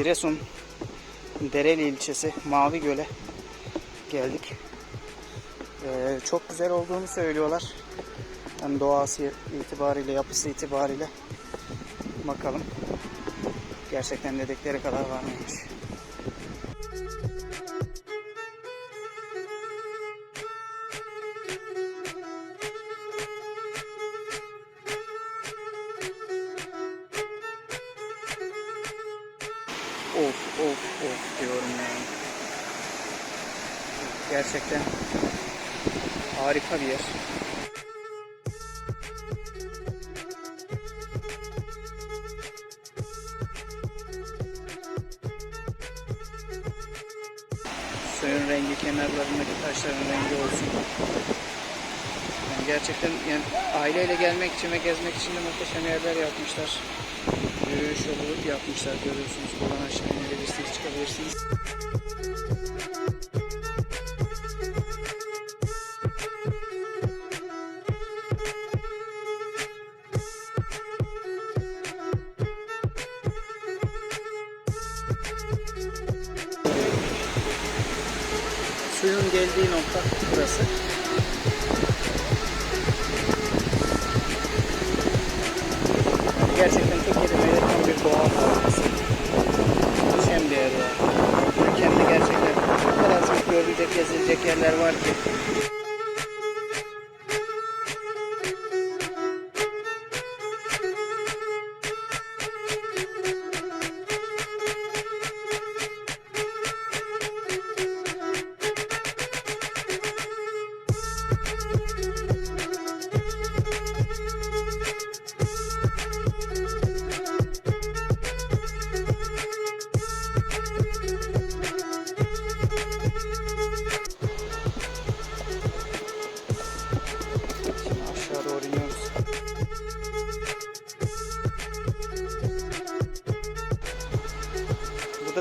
Giresun Dereli ilçesi Mavi Göl'e geldik. Ee, çok güzel olduğunu söylüyorlar. Hem doğası itibariyle, yapısı itibariyle. Bakalım. Gerçekten dedikleri kadar var mıymış? Of of of diyorum yani. Gerçekten harika bir yer. Suyun rengi, kenarlarındaki taşların rengi olsun. Yani gerçekten yani aileyle gelmek için ve gezmek için de muhteşem yerler yapmışlar. Yürüyüş yolu yapmışlar görüyorsunuz. Buradan aşağı inebilirsiniz, çıkabilirsiniz. Suyun geldiği nokta burası. Muhteşem bir yer ya. Ülkemde gerçekten o kadar görülecek, gezilecek yerler var ki.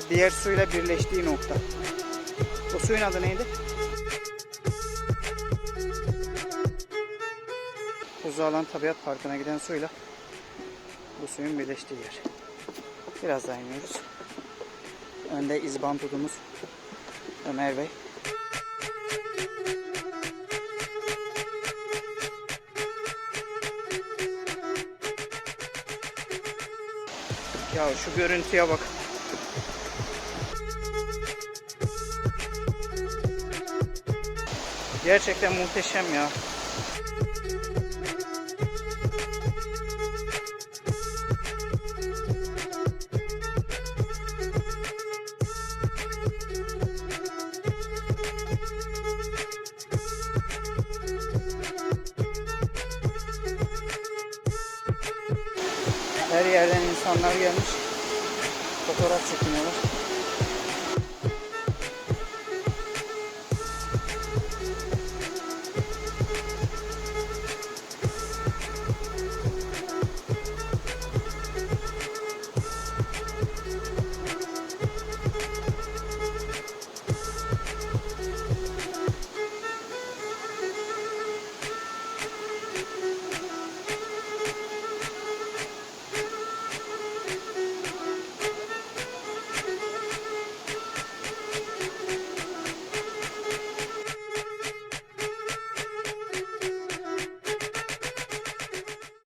Diğer suyla birleştiği nokta. Bu suyun adı neydi? Kuzualan Tabiat Parkı'na giden suyla bu suyun birleştiği yer. Biraz daha iniyoruz. Önde izban tudumuz Ömer Bey. Ya şu görüntüye bak. Gerçekten muhteşem ya. Her yerden insanlar gelmiş. Fotoğraf çekiniyorlar.